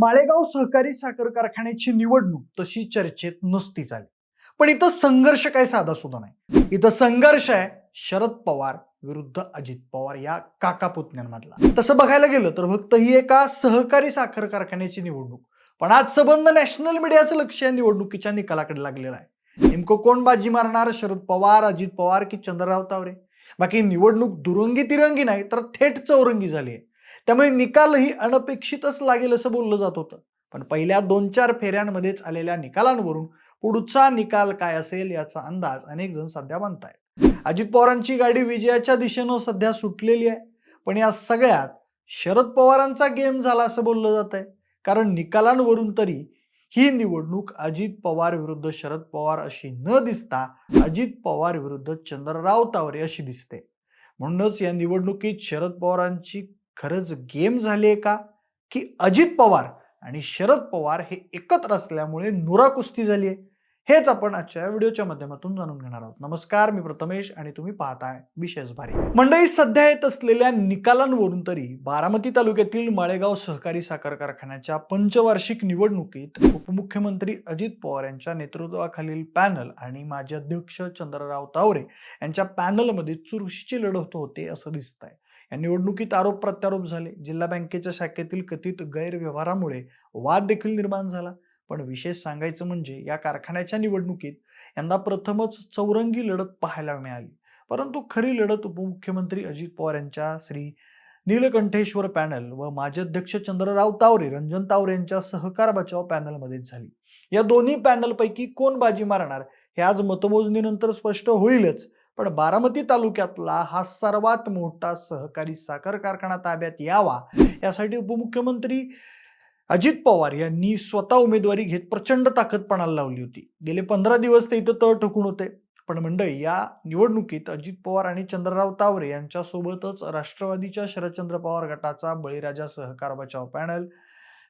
माळेगाव सहकारी साखर कारखान्याची निवडणूक तशी चर्चेत नसती झाली पण इथं संघर्ष काय साधा सुद्धा नाही. इथं संघर्ष आहे शरद पवार विरुद्ध अजित पवार या काका पुतण्यांमधला. तसं बघायला गेलं तर फक्त ही एका सहकारी साखर कारखान्याची निवडणूक. पण आज संबंध नॅशनल मीडियाचं लक्ष या निवडणुकीच्या निकालाकडे लागलेलं आहे. नेमकं कोण बाजी मारणार शरद पवार अजित पवार की चंद्रराव तावरे? बाकी निवडणूक दुरंगी तिरंगी नाही तर थेट चौरंगी झाली आहे. त्यामुळे निकालही अनपेक्षितच लागेल असं बोललं जात होतं. पण पहिल्या दोन चार फेऱ्यांमध्येच आलेल्या निकालांवरून पुढचा निकाल काय असेल याचा अंदाज अनेक जण सध्या बांधतायत अजित पवारांची गाडी विजयाच्या दिशेनं सध्या सुटलेली आहे. पण या सगळ्यात शरद पवारांचा गेम झाला असं बोललं जात आहे कारण निकालांवरून तरी ही निवडणूक अजित पवार विरुद्ध शरद पवार अशी न दिसता अजित पवार विरुद्ध चंद्रराव तावरे अशी दिसते. म्हणूनच या निवडणुकीत शरद पवारांची खरंच गेम झाली आहे का? की अजित पवार आणि शरद पवार हे एकत्र असल्यामुळे नुरा कुस्ती झाली आहे हेच आपण आजच्या व्हिडिओच्या माध्यमातून जाणून घेणार आहोत. नमस्कार मी प्रथमेश आणि तुम्ही पाहताय विशेष भारी. मंडळी सध्या येत असलेल्या निकालांवरून तरी बारामती तालुक्यातील माळेगाव सहकारी साखर कारखान्याच्या पंचवार्षिक निवडणुकीत उपमुख्यमंत्री अजित पवार यांच्या नेतृत्वाखालील पॅनल आणि माजी अध्यक्ष चंद्रराव तावरे यांच्या पॅनलमध्ये चुरशीची लढत होते असं दिसत आहे या निवडणुकीत आरोप प्रत्यारोप झाले. जिल्हा बँकेच्या शाखेतील कथित गैरव्यवहारामुळे वाद देखील निर्माण झाला. पण विशेष सांगायचं म्हणजे या कारखान्याच्या निवडणुकीत यंदा प्रथमच चौरंगी लढत पाहायला मिळाली. परंतु खरी लढत उपमुख्यमंत्री अजित पवार यांच्या श्री नीलकंठेश्वर पॅनल व माजी अध्यक्ष चंद्रराव तावरे रंजन तावरे यांच्या सहकार बचाव पॅनलमध्ये झाली. या दोन्ही पॅनलपैकी कोण बाजी मारणार हे आज मतमोजणीनंतर स्पष्ट होईलच पण बारामती तालुक्यातला हा सर्वात मोठा सहकारी साखर कारखाना ताब्यात यावा यासाठी उपमुख्यमंत्री अजित पवार यांनी स्वतः उमेदवारी घेत प्रचंड ताकदपणाला लावली होती. गेले पंधरा दिवस ते इथं तळ ठोकून होते. पण मंडळी या निवडणुकीत अजित पवार आणि चंद्रराव तावरे यांच्यासोबतच राष्ट्रवादीच्या शरदचंद्र पवार गटाचा बळीराजा सहकार बचाव पॅनल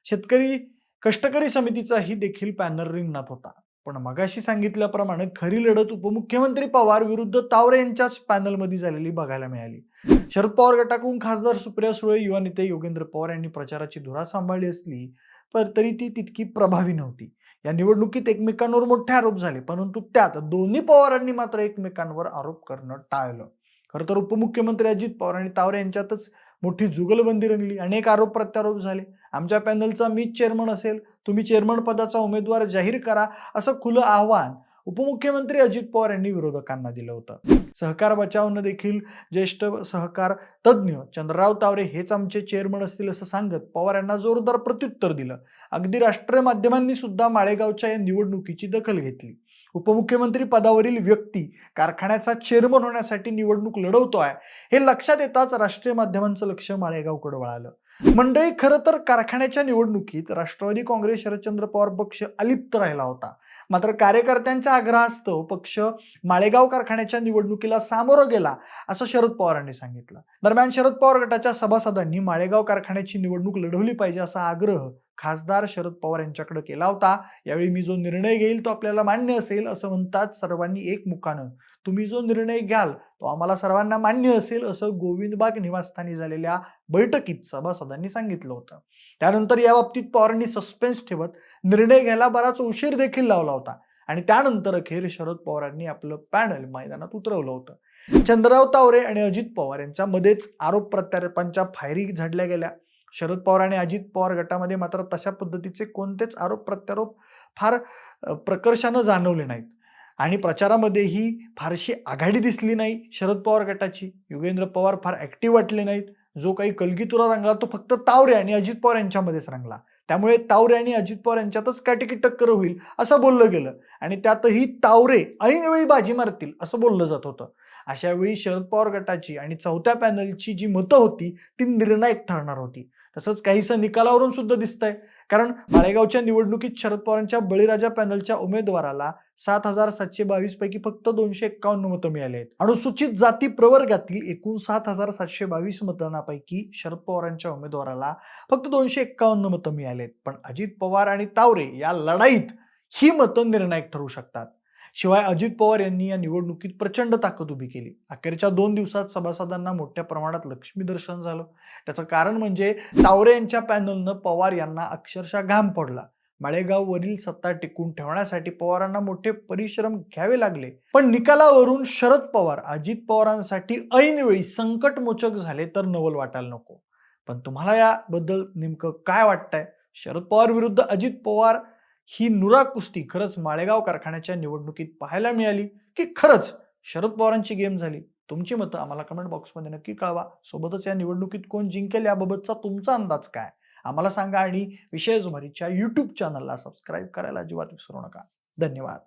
शेतकरी कष्टकरी समितीचाही देखील पॅनल रिंगणात होता. पण मगाशी सांगितल्याप्रमाणे खरी लढत उपमुख्यमंत्री पवार विरुद्ध तावरे यांच्याच पॅनलमध्ये झालेली बघायला मिळाली. शरद पवार गटाकडून खासदार सुप्रिया सुळे युवा नेते योगेंद्र पवार यांनी प्रचाराची धुरा सांभाळली असली पण तरी ती तितकी प्रभावी नव्हती. या निवडणुकीत एकमेकांवर मोठे आरोप झाले परंतु त्यात दोन्ही पवारांनी मात्र एकमेकांवर आरोप करणं टाळलं. खरं तर उपमुख्यमंत्री अजित पवार आणि तावरे यांच्यातच मोठी जुगलबंदी रंगली अनेक आरोप प्रत्यारोप झाले. आमच्या पॅनलचा मीच चेअरमन असेल तुम्ही चेअरमन पदाचा उमेदवार जाहीर करा असं खुलं आव्हान उपमुख्यमंत्री अजित पवार यांनी विरोधकांना दिलं होतं. सहकार बचावनं देखील ज्येष्ठ सहकार तज्ज्ञ चंद्रराव तावरे हेच आमचे चेअरमन असतील असं सांगत पवार यांना जोरदार प्रत्युत्तर दिलं. अगदी राष्ट्रीय माध्यमांनी सुद्धा माळेगावच्या या निवडणुकीची दखल घेतली. उपमुख्यमंत्री पदावरील व्यक्ती कारखान्याचा चेअरमन होण्यासाठी निवडणूक लढवतोय हे लक्षात येताच राष्ट्रीय माध्यमांचं लक्ष माळेगावकडे वळालं. मंडळी खरं तर कारखान्याच्या निवडणुकीत राष्ट्रवादी काँग्रेस शरदचंद्र पवार पक्ष अलिप्त राहिला होता. मात्र कार्यकर्त्यांच्या आग्रहास्तव पक्ष माळेगाव कारखान्याच्या निवडणुकीला सामोरं गेला असं शरद पवारांनी सांगितलं. दरम्यान शरद पवार गटाच्या सभासदांनी माळेगाव कारखान्याची निवडणूक लढवली पाहिजे असा आग्रह खासदार शरद पवार यांच्याकडे केला होता. यावेळी मी जो निर्णय घेईल तो आपल्याला मान्य असेल असं म्हणतात सर्वांनी एकमुखानं. तुम्ही जो निर्णय घ्याल तो आम्हाला सर्वांना मान्य असेल असं गोविंदबाग निवासस्थानी झालेल्या बैठकीत सभासदांनी सांगितलं होतं. त्यानंतर या बाबतीत पवारांनी सस्पेन्स ठेवत निर्णय घ्यायला बराच उशीर देखील लावला होता. आणि त्यानंतर अखेर शरद पवारांनी आपलं पॅनल मैदानात उतरवलं होतं. चंद्रराव तावरे आणि अजित पवार यांच्यामध्येच आरोप प्रत्यारोपांच्या फायरी झाडल्या गेल्या. शरद पवार आणि अजित पवार गटामध्ये मात्र तशा पद्धतीचे कोणतेच आरोप प्रत्यारोप फार प्रकर्षानं जाणवले नाहीत. आणि प्रचारामध्येही फारशी आघाडी दिसली नाही शरद पवार गटाची. योगेंद्र पवार फार ॲक्टिव्ह वाटले नाहीत. जो काही कलगीतुरा रंगला तो फक्त तावरे आणि अजित पवार यांच्यामध्येच रंगला. त्यामुळे तावरे आणि अजित पवार यांच्यातच काटेकी टक्कर होईल असं बोललं गेलं. आणि त्यातही तावरे ऐनवेळी बाजी मारतील असं बोललं जात होतं. अशा वेळी शरद पवार गटाची आणि चौथ्या पॅनलची जी मतं होती ती निर्णायक ठरणार होती. तसंच काहीसं निकालावरून सुद्धा दिसतंय. कारण माळेगावच्या निवडणुकीत शरद पवारांच्या बळीराजा पॅनलच्या उमेदवाराला सात हजार सातशे बावीस पैकी फक्त दोनशे एक्कावन्न मतं मिळाली आहेत. अनुसूचित जाती प्रवर्गातील एकूण सात हजार सातशे बावीस मतदानापैकी शरद पवारांच्या उमेदवाराला फक्त दोनशे एक्कावन्न मतं मिळाली आहेत. पण अजित पवार आणि तावरे या लढाईत ही मतं निर्णायक ठरू शकतात. शिवाय अजित पवार यांनी या निवडणुकीत प्रचंड ताकद उभी केली. अखेरच्या दोन दिवसात सभासदांना मोठ्या प्रमाणात लक्ष्मी दर्शन झालं. त्याचं कारण म्हणजे तावरे यांच्या पॅनलनं पवार यांना अक्षरशः घाम पडला. माळेगाववरील सत्ता टिकून ठेवण्यासाठी पवारांना मोठे परिश्रम घ्यावे लागले. पण निकालावरून शरद पवार अजित पवारांसाठी ऐनवेळी संकटमोचक झाले तर नवल वाटायला नको. पण तुम्हाला याबद्दल नेमकं काय वाटतंय? शरद पवार विरुद्ध अजित पवार ही नुरा कुस्ती खरंच माळेगाव कारखान्याच्या निवडणुकीत पाहायला मिळाली की खरंच शरद पवारांची गेम झाली? तुमची मतं आम्हाला कमेंट बॉक्समध्ये नक्की कळवा. सोबतच या निवडणुकीत कोण जिंकेल याबाबतचा तुमचा अंदाज काय? आम्हाला सांगा आणि विषय झुमारीच्या यूट्यूब चॅनलला सबस्क्राईब करायला अजिबात विसरू नका. धन्यवाद.